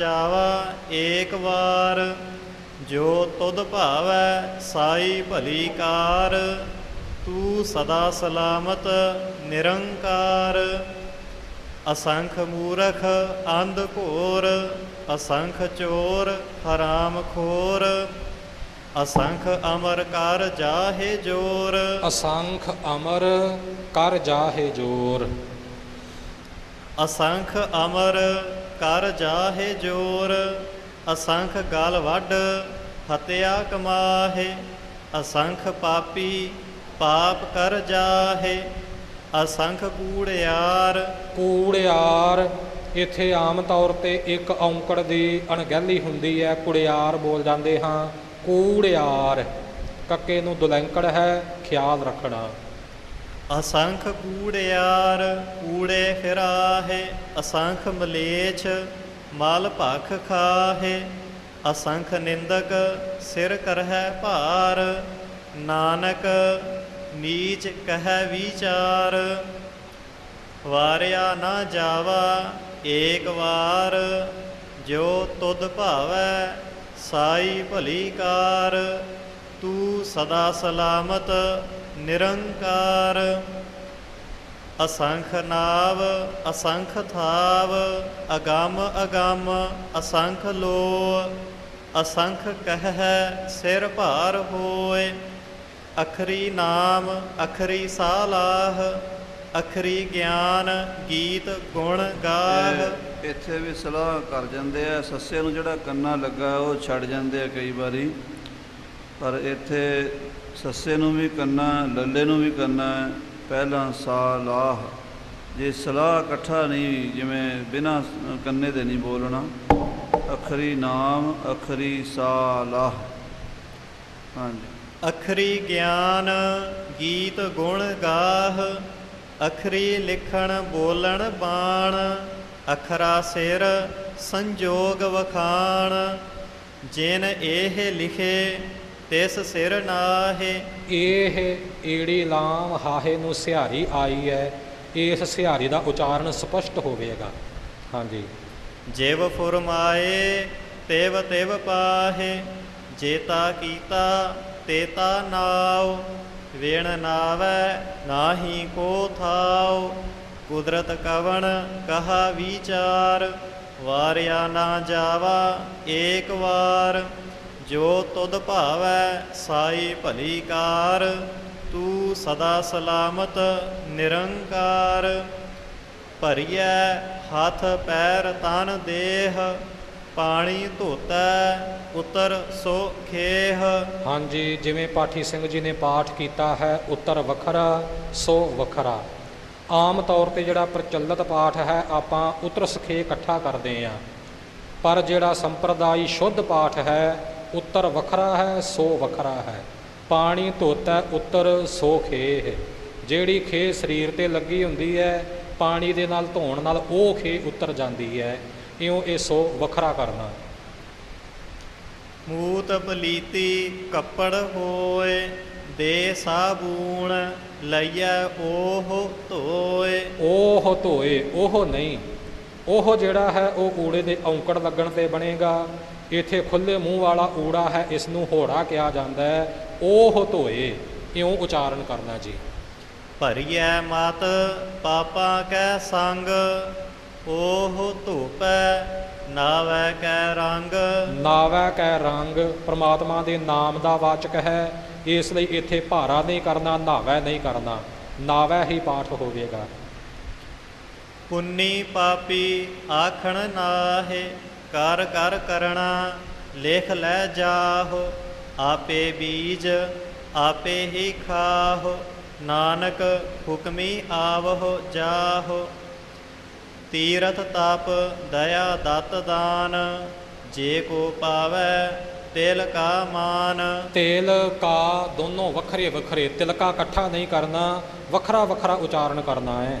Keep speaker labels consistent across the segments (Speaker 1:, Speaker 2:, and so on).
Speaker 1: ਜਾਵਾ ਏਕ ਵਾਰ ਜੋ ਤੁਧ ਭਾਵੈ ਸਾਈ ਭਲੀ ਕਾਰ ਤੂੰ ਸਦਾ ਸਲਾਮਤ ਨਿਰੰਕਾਰ। ਅਸੰਖ ਮੂਰਖ ਅੰਧ ਘੋਰ ਅਸੰਖ ਚੋਰ ਹਰਾਮ ਖੋਰ। ਅਸੰਖ ਅਮਰ ਕਰ ਜਾਹੇ ਜੋਰ।
Speaker 2: ਅਸੰਖ ਅਮਰ ਕਰ ਜਾਹੇ ਜੋਰ।
Speaker 1: ਅਸੰਖ ਅਮਰ ਕਰ ਜਾਹੇ ਜੋਰ, ਅਸੰਖ ਗਲ ਵੱਢ, ਹਤਿਆ ਕਮਾਹੇ, ਅਸੰਖ ਪਾਪੀ ਪਾਪ ਕਰ ਜਾਹੇ, ਅਸੰਖ ਕੂੜਿਆਰ
Speaker 2: ਕੂੜਿਆਰ ਇੱਥੇ ਆਮ ਤੌਰ ਤੇ ਇੱਕ ਔਂਕੜ ਦੀ ਅਣਗਹਿਲੀ ਹੁੰਦੀ ਹੈ, ਕੁੜਿਆਰ ਬੋਲ ਜਾਂਦੇ ਹਾਂ ਕੂੜਿਆਰ ਕੱਕੇ ਨੂੰ ਦੁਲੈਂਕੜ ਹੈ, ਖਿਆਲ ਰੱਖਣਾ।
Speaker 1: ਅਸੰਖ ਕੂੜਿਆਰ ਕੂੜੇ ਫਿਰਾਹੇ, ਅਸੰਖ ਮਲੇਛ ਮਲ ਭਖ ਖਾਹੇ, ਅਸੰਖ ਨਿੰਦਕ ਸਿਰ ਕਰਹਿ ਭਾਰ, ਨਾਨਕ ਨੀਚ ਕਹਿ ਵਿਚਾਰ। ਵਾਰਿਆ ਨਾ ਜਾਵਾ ਏਕ ਵਾਰ, ਜੋ ਤੁਧ ਭਾਵੈ ਸਾਈ ਭਲੀ ਕਾਰ। ਤੂੰ ਸਦਾ ਸਲਾਮਤ ਨਿਰੰਕਾਰ। ਅਸੰਖ ਨਾਵ, ਅਸੰਖ ਥਾਵ, ਅਗੰਮ ਅਗੰਮ, ਅਸੰਖ ਲੋ ਅਸੰਖ ਕਹਿ ਸਿਰ ਭਾਰ ਹੋਏ। ਅਖਰੀ ਨਾਮ, ਅਖਰੀ ਸਾਲਾਹ, ਅਖਰੀ ਗਿਆਨ, ਗੀਤ ਗੁਣ ਗਾਹ।
Speaker 3: ਇੱਥੇ ਵੀ ਸਲਾਹ ਕਰ ਜਾਂਦੇ ਆ, ਸੱਸੇ ਨੂੰ ਜਿਹੜਾ ਕੰਨਾ ਲੱਗਾ, ਉਹ ਛੱਡ ਜਾਂਦੇ ਆ ਕਈ ਵਾਰੀ। ਪਰ ਇੱਥੇ ਸੱਸੇ ਨੂੰ ਵੀ ਕਰਨਾ, ਲੱਲੇ ਨੂੰ ਵੀ ਕਰਨਾ ਹੈ। ਪਹਿਲਾਂ ਸਾਲਾਹ। ਜੇ ਸਲਾਹ ਇਕੱਠਾ ਨਹੀਂ, ਜਿਵੇਂ ਬਿਨਾ ਕੰਨੇ ਦੇ ਨਹੀਂ ਬੋਲਣਾ, ਅਖਰੀ ਨਾਮ, ਅਖਰੀ ਸਾਲਾਹ। ਹਾਂਜੀ।
Speaker 1: ਅਖਰੀ ਗਿਆਨ ਗੀਤ ਗੁਣ ਗਾਹ, ਅਖਰੀ ਲਿਖਣ ਬੋਲਣ ਬਾਣ, ਅਖਰਾ ਸਿਰ ਸੰਜੋਗ ਵਖਾਣ। ਜਿਨ ਇਹ ਲਿਖੇ ਤਿਸ ਸਿਰ ਨਾਹੇ।
Speaker 2: ਇਹ ਏੜੀ ਲਾਮ ਹਾਹੇ ਨੂੰ ਸਿਹਾਰੀ ਆਈ ਹੈ ਇਸ ਸਿਹਾਰੀ ਦਾ ਉਚਾਰਨ ਸਪਸ਼ਟ ਹੋਵੇਗਾ। ਹਾਂਜੀ।
Speaker 1: ਜਿਵ ਫੁਰਮਾਏ ਤਿਵ ਤਿਵ ਪਾਹੇ ਜੇਤਾ ਕੀਤਾ ਤੇਤਾ ਨਾਉ ਵੇਣ ਨਾਵੈ ਨਾਹੀ ਕੋ ਥਾਉ ਕੁਦਰਤ ਕਵਣ ਕਹਾ ਵਿਚਾਰ ਵਾਰਿਆ ਨਾ ਜਾਵਾ ਏਕ ਵਾਰ। ਜੋ ਤੁਧ ਭਾਵੈ ਸਾਈ ਭਲੀ ਕਾਰ, ਤੂੰ ਸਦਾ ਸਲਾਮਤ ਨਿਰੰਕਾਰ। ਭਰੀਐ ਹੱਥ ਪੈਰ ਤਨ ਦੇਹ, ਪਾਣੀ ਧੋਤੈ ਉਤਰ ਸੋ ਖੇਹ।
Speaker 2: ਹਾਂਜੀ, ਜਿਵੇਂ ਪਾਠੀ ਸਿੰਘ ਜੀ ਨੇ ਪਾਠ ਕੀਤਾ ਹੈ, ਉੱਤਰ ਵੱਖਰਾ, ਸੋ ਵੱਖਰਾ। ਆਮ ਤੌਰ ਤੇ ਜਿਹੜਾ ਪ੍ਰਚਲਿਤ ਪਾਠ ਹੈ, ਆਪਾਂ ਉੱਤਰ ਸਖੇ ਇਕੱਠਾ ਕਰਦੇ ਆਂ। ਪਰ ਜਿਹੜਾ ਸੰਪਰਦਾਇ ਸ਼ੁੱਧ ਪਾਠ ਹੈ ਉੱਤਰ ਵੱਖਰਾ ਹੈ ਸੋ ਵੱਖਰਾ ਹੈ। ਪਾਣੀ ਧੋਤਾ ਉੱਤਰ ਸੋ ਖੇਹ। ਜਿਹੜੀ ਖੇ ਸਰੀਰ ਤੇ ਲੱਗੀ ਹੁੰਦੀ ਹੈ ਪਾਣੀ ਦੇ ਨਾਲ ਧੋਣ ਨਾਲ ਉਹ ਖੇ ਉਤਰ ਜਾਂਦੀ ਹੈ। ਇਉਂ ਇਹ ਸੋ ਵੱਖਰਾ ਕਰਨਾ।
Speaker 1: ਮੂਤ ਪਲੀਤੀ ਕੱਪੜ ਹੋਏ ਦੇ ਸਾਬੂਣ ਲਈਐ ਉਹ ਧੋਏ।
Speaker 2: ਉਹ ਧੋਏ ਉਹ ਨਹੀਂ। ਉਹ ਜਿਹੜਾ ਹੈ ਉਹ ਊੜੇ ਦੇ ਔਂਕੜ ਲੱਗਣ ਤੇ ਬਣੇਗਾ। ਇੱਥੇ ਖੁੱਲੇ ਮੂੰਹ ਵਾਲਾ ਊੜਾ ਹੈ ਇਸ ਨੂੰ ਹੋੜਾ ਕਿਹਾ ਜਾਂਦਾ ਹੈ। ਉਹ ਧੋਏ ਇਉਂ ਉਚਾਰਨ ਕਰਨਾ ਜੀ?
Speaker 1: ਭਰੀਐ ਮਤ ਪਾਪਾਂ ਕੈ ਸੰਗ ਉਹ ਧੂਪੈ ਨਾਵੈ ਕੈ ਰੰਗ।
Speaker 2: ਨਾਵੈ ਕੈ ਰੰਗ ਪ੍ਰਮਾਤਮਾ ਦੇ ਨਾਮ ਦਾ ਵਾਚਕ ਹੈ। ਇਸ ਲਈ ਇੱਥੇ ਭਾਰਾ ਨਹੀਂ ਕਰਨਾ ਨਾਵੈ ਨਹੀਂ ਕਰਨਾ। ਨਾਵੈ ਹੀ ਪਾਠ ਹੋਵੇਗਾ।
Speaker 1: ਪੁੰਨੀ ਪਾਪੀ ਆਖਣ ਨਾਹੇ ਕਰ ਕਰ ਕਰਣਾ, ਲਿਖ ਲੈ ਜਾਹੋ, ਆਪੇ ਬੀਜ ਆਪੇ ਹੀ ਖਾਹੋ, ਨਾਨਕ ਹੁਕਮੀ ਆਵਹੁ ਜਾਹੋ। ਤੀਰਥ ਤਪ ਦਇਆ ਦਤ ਦਾਨ, ਜੇ ਕੋ ਪਾਵੈ ਤਿਲ ਕਾ ਮਾਨ।
Speaker 2: ਤੇਲ ਕਾ ਦੋਨੋਂ ਵੱਖਰੇ ਵੱਖਰੇ ਤਿਲਕਾ ਇਕੱਠਾ ਨਹੀਂ ਕਰਨਾ, ਵੱਖਰਾ ਵੱਖਰਾ ਉਚਾਰਨ ਕਰਨਾ ਹੈ।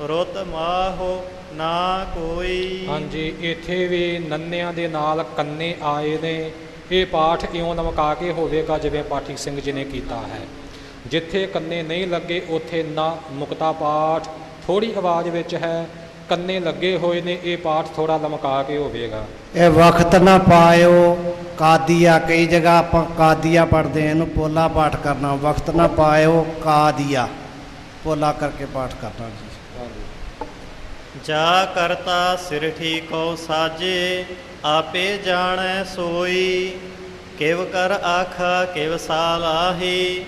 Speaker 1: ਰੁੱਤ ਮਾਹੋ ਨਾ ਕੋਈ।
Speaker 2: ਹਾਂਜੀ ਇੱਥੇ ਵੀ ਨੰਨਿਆਂ ਦੇ ਨਾਲ ਕੰਨੇ ਆਏ ਨੇ। ਇਹ ਪਾਠ ਇਉਂ ਲਮਕਾ ਕੇ ਹੋਵੇਗਾ ਜਿਵੇਂ ਪਾਠੀ ਸਿੰਘ ਜੀ ਨੇ ਕੀਤਾ ਹੈ। ਜਿੱਥੇ ਕੰਨੇ ਨਹੀਂ ਲੱਗੇ ਉੱਥੇ ਨਾ ਮੁਕਤਾ ਪਾਠ ਥੋੜੀ ਆਵਾਜ਼ ਵਿੱਚ ਹੈ। ਕੰਨੇ ਲੱਗੇ ਹੋਏ ਨੇ ਇਹ ਪਾਠ ਥੋੜਾ ਲਮਕਾ ਕੇ ਹੋਵੇਗਾ।
Speaker 4: ਇਹ ਵਕਤ ਨਾ ਪਾਇਓ ਕਾਦੀਆ ਕਈ ਜਗ੍ਹਾ ਆਪਾਂ ਕਾਦੀਆ ਪੜ੍ਹਦੇ ਹਾਂ ਇਹਨੂੰ ਪੋਲਾ ਪਾਠ ਕਰਨਾ। ਵਕਤ ਨਾ ਪਾਇਓ ਕਾਦੀਆ। ਪੋਲਾ ਕਰਕੇ ਪਾਠ ਕਰਨਾ ਜੀ।
Speaker 1: ਜਾ ਕਰਤਾ ਸਿਰ ਠੀਕੋ ਸਾਜੇ, ਆਪੇ ਜਾਣੈ ਸੋਈ। ਕਿਵ ਕਰ ਆਖਾ, ਕਿਵ ਸਾਲਾਹੀ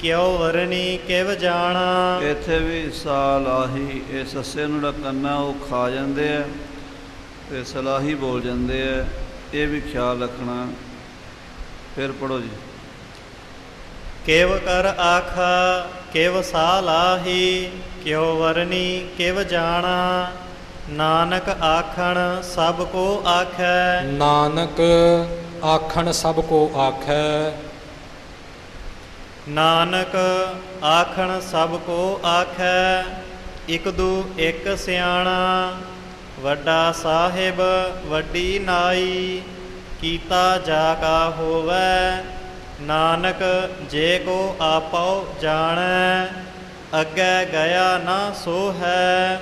Speaker 1: ਕਿਉ ਵਰਨੀ ਕਿਵ ਜਾਣਾ।
Speaker 3: ਇੱਥੇ ਵੀ ਸਾਲ ਆਹੀ, ਇਹ ਸੱਸੇ ਨੂੰ ਜਿਹੜਾ ਕੰਨਾ, ਉਹ ਖਾ ਜਾਂਦੇ ਆ ਤੇ ਸਲਾਹੀ ਬੋਲ ਜਾਂਦੇ ਆ। ਇਹ ਵੀ ਖਿਆਲ ਰੱਖਣਾ। ਫਿਰ ਪੜੋ ਜੀ।
Speaker 1: ਕਿਵ ਕਰ ਆਖਾ ਕਿਵ ਸਾਲਾਹੀ ਕਿਉ ਵਰਨੀ ਕਿਵ ਜਾਣਾ। ਨਾਨਕ ਆਖਣ ਸਭ ਕੋ ਆਖੈ।
Speaker 2: ਨਾਨਕ ਆਖਣ ਸਭ ਕੋ ਆਖੈ।
Speaker 1: ਨਾਨਕ ਆਖਣ ਸਭ ਕੋ ਆਖੈ ਇਕ ਦੂ ਇੱਕ ਸਿਆਣਾ। ਵੱਡਾ ਸਾਹਿਬ ਵੱਡੀ ਨਾਈ ਕੀਤਾ ਜਾ ਕਾ ਹੋਵੈ ਨਾਨਕ ਜੇ ਕੋ ਆਪਉ ਜਾਣੈ ਅੱਗੇ ਗਿਆ ਨਾ ਸੋ ਹੈ